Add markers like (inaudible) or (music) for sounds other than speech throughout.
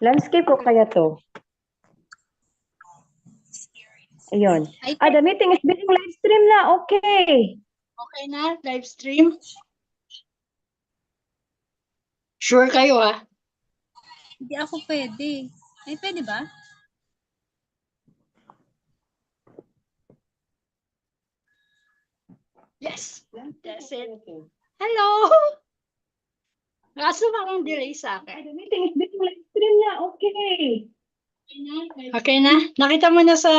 Landscape ko kaya to? Ayun. Ay, Ah, the meeting is being live stream na. Okay. okay na? Live stream? Sure kayo ah? Hindi ako pwede. Ay, pwede ba? Yes. That's it. Hello! Kaso parang delay sa Ah, akin. the meeting is being live stream na. Okay. Okay na? Nakita mo na sa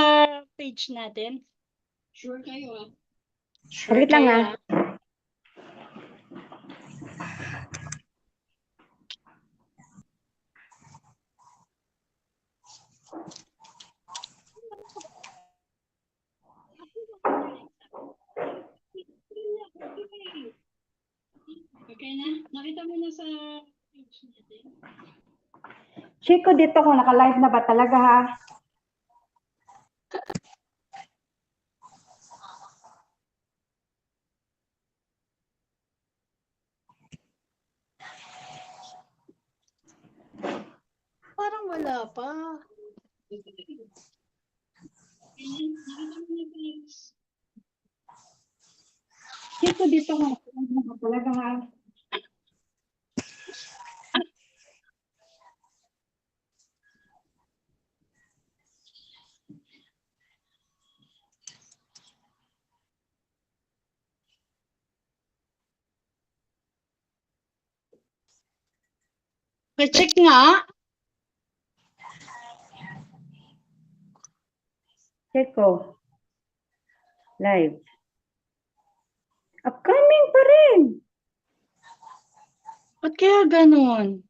page natin? Sure kayo ah? Sure Wait lang, kayo, ah. Okay na? Nakita mo na sa page natin? Chico, dito ko naka-live na ba talaga ha? Parang wala pa. Chico, dito ko naka-live na ba talaga ha? Pa-check nga. Chico. Live. Upcoming pa rin. Ba't kaya ganun?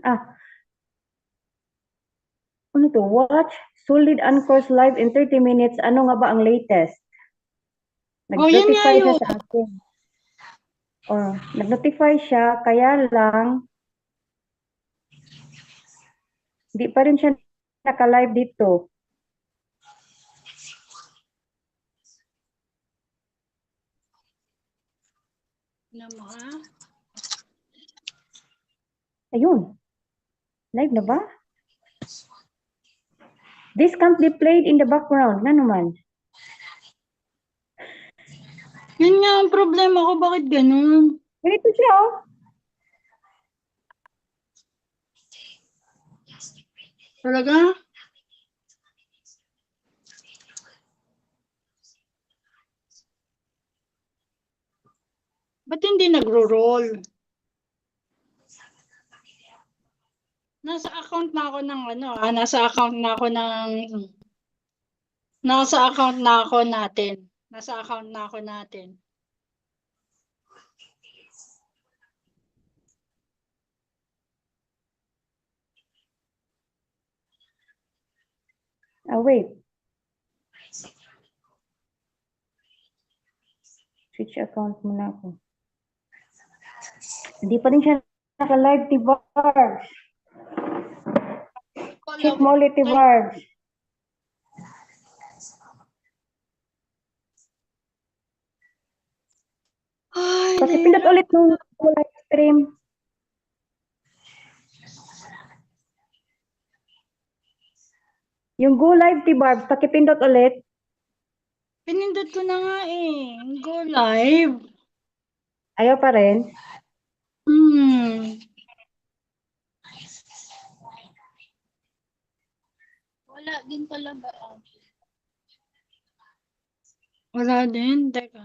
Ah. Ano to? Watch Solid Anchors live in 30 minutes. Ano nga ba ang latest? Oh, Nag-notify siya yun. sa akin. Oh, nag-notify siya, kaya lang hindi pa rin siya naka-live dito. Ha? Ayun. Live na ba? This can't be played in the background. Na naman. Yun nga ang problema ko. Bakit ganun? Ganito siya, oh. Talaga? Ba't hindi nagro-roll? Nasa account na ako ng ano, ah, nasa account na ako ng nasa account na ako natin. Nasa account na ako natin. Ah, wait. Switch account muna ako. Hindi pa rin siya naka-live, T-Barbs. Ulit, T-Barbs. Ay, Pakipindot ulit nung live stream. Yung go live, T-Barbs, pakipindot ulit. pinindot ko na nga eh. Go live. Ayaw pa rin. Wala din pala ba? ah? Wala din. Teka.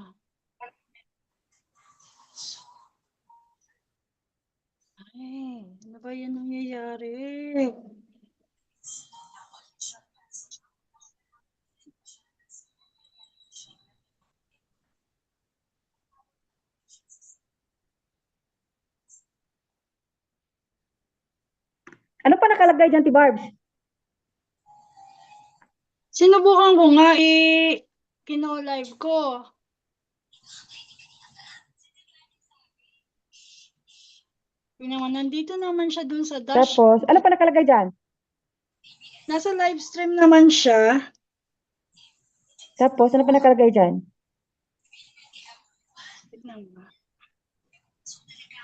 Ay, ano ba yan nangyayari? Ano pa nakalagay dyan, T-Barbs? Sinubukan ko nga eh. Kino-live ko. Yun naman, nandito naman siya dun sa dash. Tapos, ano pa nakalagay dyan? Nasa live stream naman siya. Tapos, ano pa nakalagay dyan? Tignan mo.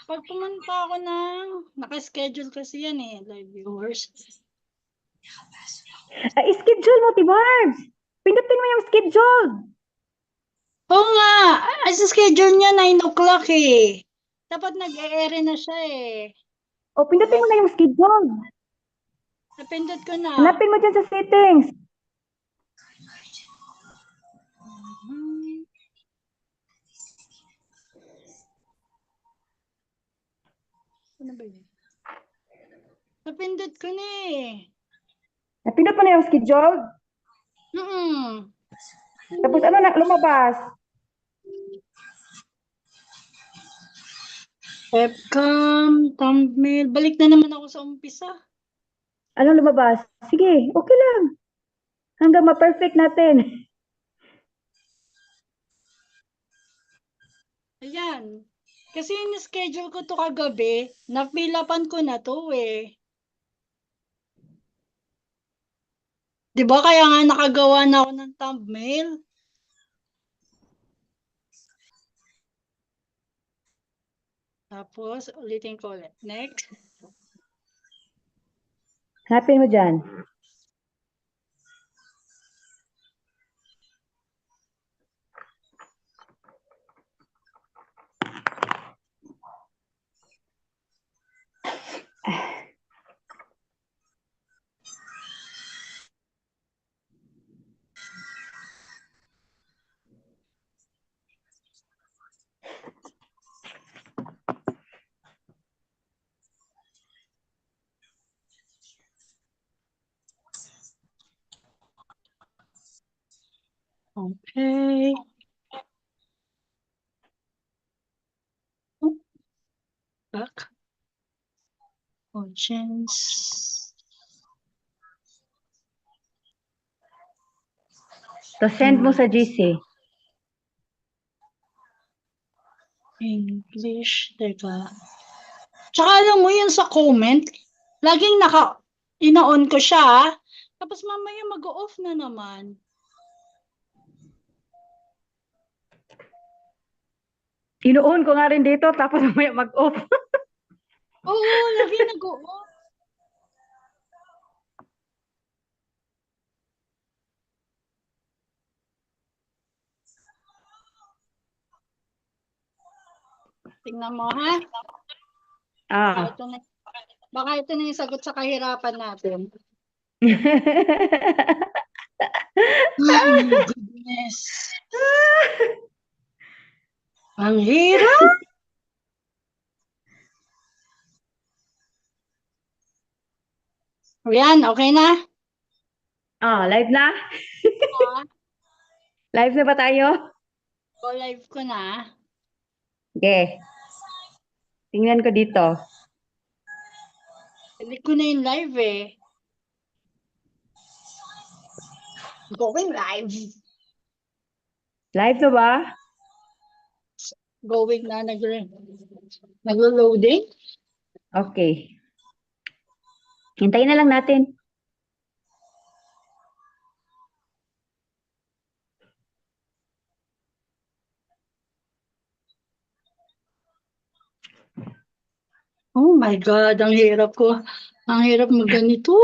Pag pumunta ako ng, naka-schedule kasi yan eh, live viewers. Ah, schedule mo, Tibarbs! Pindutin mo yung schedule! Oo nga, ay sa schedule niya 9 o'clock eh. Dapat nag-e-ere na siya eh. O, pindutin mo na yung schedule. Napindot ko na. Hanapin mo dyan sa settings. Ano ba yun? Napindot ko na eh. Napindot mo na yung schedule. Mm-mm. Tapos, ano na, lumabas? Webcam, thumbnail. Balik na naman ako sa umpisa. Ano lumabas? Sige, okay lang. Hanggang ma-perfect natin. Ayan. Kasi in-schedule ko to kagabi, napilapan ko na to eh. Di ba kaya nga nakagawa na ako ng thumbnail? Tapos, ulitin ko ulit. Next. Hanapin mo dyan. Okay. Oop. Back. Audience. To send mo sa GC. English, teka. Tsaka alam mo yun sa comment, laging naka, ina-on ko siya, ah. tapos mamaya mag-off na naman. Inuon ko nga rin dito, tapos (laughs) mamaya mag-off. Oo, lagi nag-off. Tingnan mo ha. Baka ah. ito na, baka ito na yung sagot sa kahirapan natin. (laughs) Oh my goodness. (laughs) Ang hirap. Yan, okay na? ah, live na? Ah, (laughs) Live na ba tayo? Go live ko na. Okay. Tingnan ko dito. Hindi ko na yung live eh. Going live. Live na ba? Going na. Nag Naglo-loading. Okay. Hintayin na lang natin. Oh my God, ang hirap ko. Ang hirap magganito.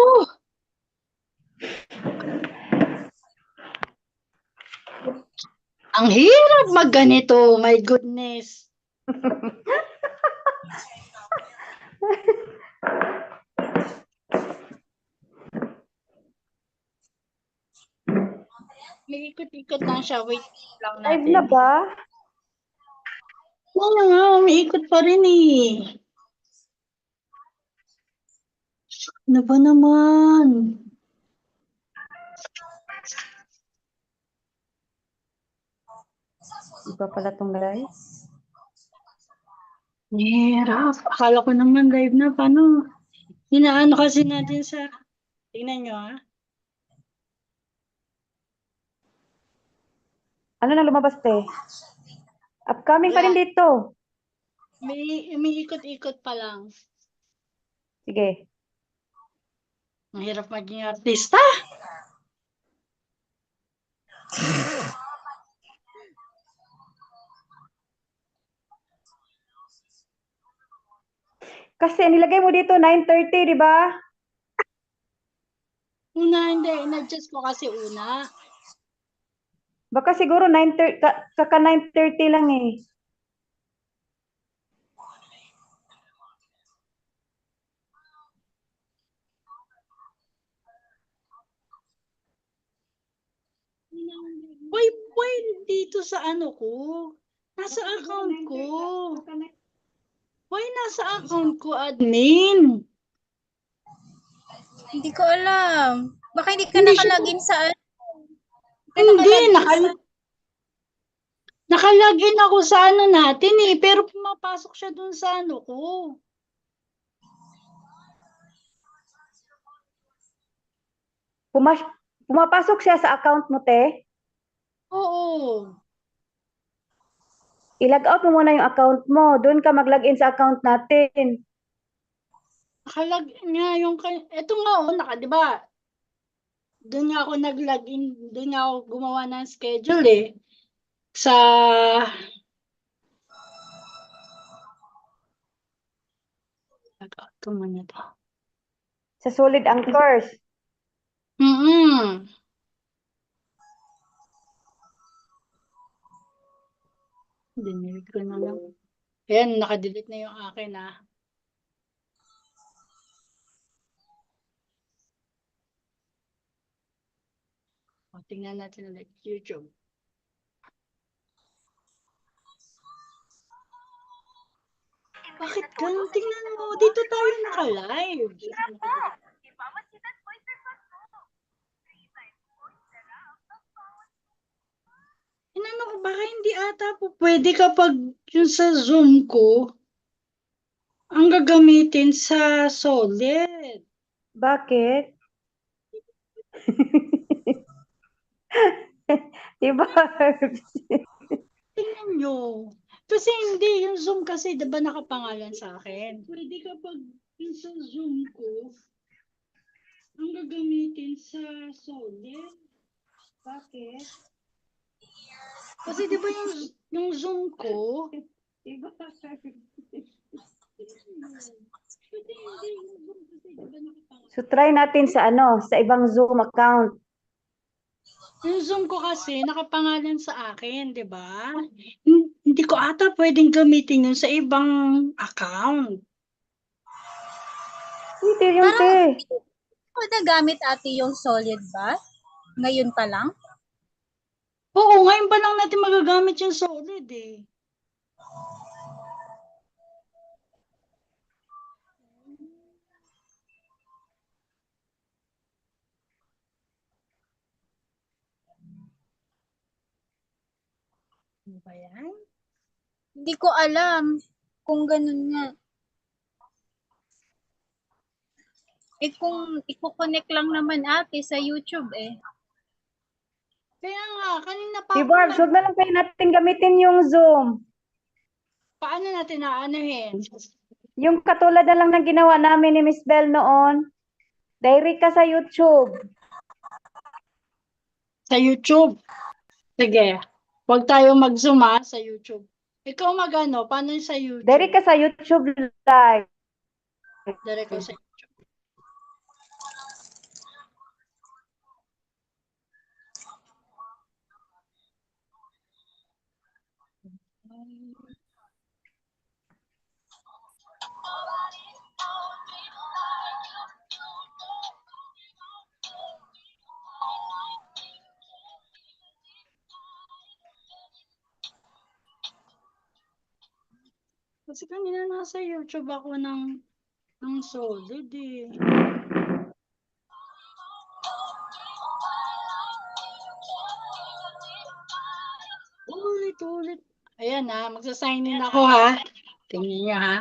Ang hirap magganito. My goodness. May ikot-ikot lang siya. Wait lang natin. Live na ba? Oo nga, umiikot pa rin eh. Ano ba naman? Iba pala tong live. Hirap. Akala ko naman live na. Paano? Hinaano kasi natin sa... Tingnan nyo ah. Ano na lumabas, te? Upcoming pa rin dito. May umiikot-ikot pa lang. Sige. Ang hirap maging artista. Kasi nilagay mo dito 9.30, di ba? Una, hindi. In-adjust ko kasi una. Baka siguro 9.30, ka- saka 9.30 lang eh. Why, why dito sa ano ko? Nasa account ko. Why nasa account ko, admin? Hindi ko alam. Baka hindi ka Hindi siya- nakalagin sa ano. Hindi, nakalagin nakal nakalagin ako sa ano natin eh, pero pumapasok siya dun sa ano ko. Pumas pumapasok siya sa account mo, te. Oo. I-log out mo muna yung account mo. Doon ka mag-login sa account natin. Nakalag nga yung, kay- eto nga oh, naka, di ba? Doon nga ako nag-login, doon nga ako gumawa ng schedule eh. Sa, ko muna to. Sa Solid Anchors. Mm-mm. Dinelete ko na lang. Ayan, nakadelete na yung akin ah. O, tingnan natin ulit YouTube. Bakit ganun? Tingnan mo, dito tayo naka-live. Inano ko, baka hindi ata po pwede kapag yung sa Zoom ko, ang gagamitin sa solid. Bakit? (laughs) Diba? Tingnan nyo. Kasi hindi, yung Zoom kasi, di ba nakapangalan sa akin? Pwede kapag yung sa Zoom ko, ang gagamitin sa solid. Bakit? Kasi di ba yung, yung Zoom ko, Diba? pwede hindi yung Zoom kasi, di ba nakapangalan? So try natin sa ano, sa ibang Zoom account. Yung Zoom ko kasi nakapangalan sa akin, 'di ba? Hin- Hindi ko ata pwedeng gamitin yun sa ibang account. Hindi yun, Parang- te. Ako nagamit ate yung solid ba? Ngayon pa lang? Oo, ngayon pa lang natin magagamit yung solid eh. Ano ba yan? Hindi ko alam kung ganun nga. Eh kung i-connect lang naman ate sa YouTube eh. Kaya nga, kanina pa Di ako Barbs, nag- huwag na lang kayo natin gamitin yung Zoom. paano natin aanuhin? Yung katulad na lang ng ginawa namin ni Miss Bell noon. Direct ka sa YouTube. Sa YouTube. Sige. Huwag tayo mag-zoom ah, sa YouTube. Ikaw magano, paano yung sa YouTube? Direct ka sa YouTube live. Direct ko sa Kasi kanina nasa YouTube ako ng ng solid eh. Ulit, ulit. Ayan ha, magsasign in ako ha. Tingnan niyo ha.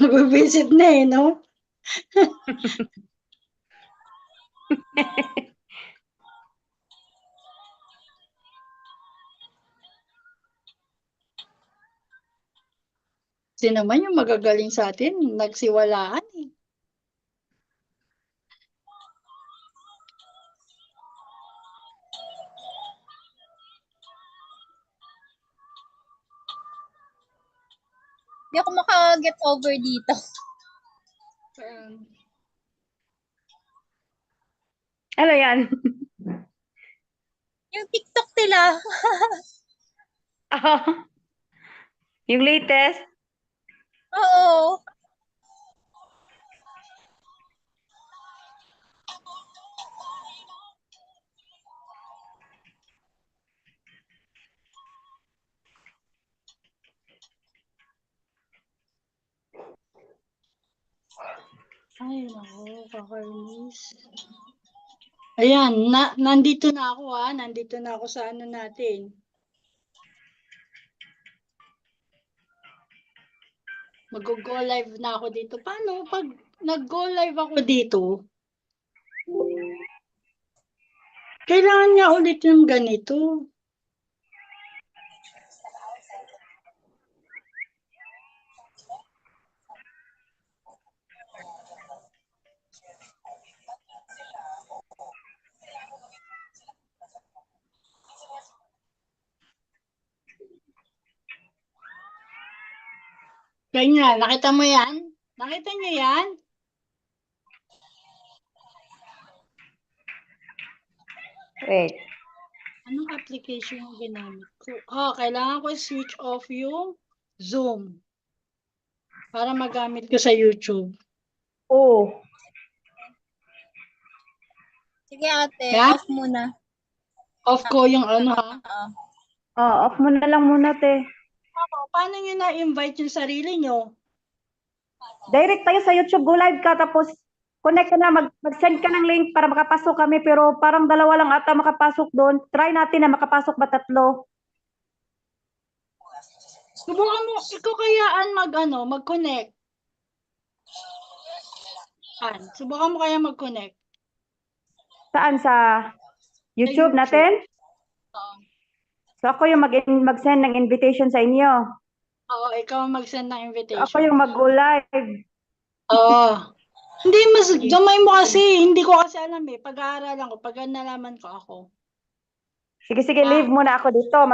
Mag-visit na eh, no? (laughs) Sino naman yung magagaling sa atin, nagsiwalaan eh. Hindi ako maka-get over dito. Um, ano yan? (laughs) yung TikTok nila. oh, (laughs) yung latest? Oo. Ay, naku, kakainis. Ayan, na, nandito na ako ha. Nandito na ako sa ano natin. Mag-go live na ako dito. Paano pag nag-go live ako dito? Kailangan nga ulit yung ganito. Ganyan, nakita mo yan? Nakita niyo yan? Wait. Anong application yung ginamit ko? Ah, kailangan ko switch off yung Zoom para magamit ko sa YouTube. Oh. Sige ate, Yeah? off muna. Off ko yung ano ha. Oo. Oh, off mo na lang muna, te. Paano nyo na-invite yung sarili nyo? Direct tayo sa YouTube, go live ka, tapos connect ka na, mag- mag-send ka ng link para makapasok kami, pero parang dalawa lang ata makapasok doon. Try natin na makapasok ba tatlo? Subukan mo, ikaw kayaan mag ano, mag-connect. An, subukan mo kaya mag-connect. Saan? Sa YouTube YouTube. natin? Oo. So ako yung mag mag-send ng invitation sa inyo. Oo, ikaw ang mag-send ng invitation. ako yung mag-go live. Oo. Hindi, mas gamay mo kasi. Hindi ko kasi alam eh. Pag-aaralan ko, pag nalaman ko ako. Sige, sige, Ah. leave muna ako dito.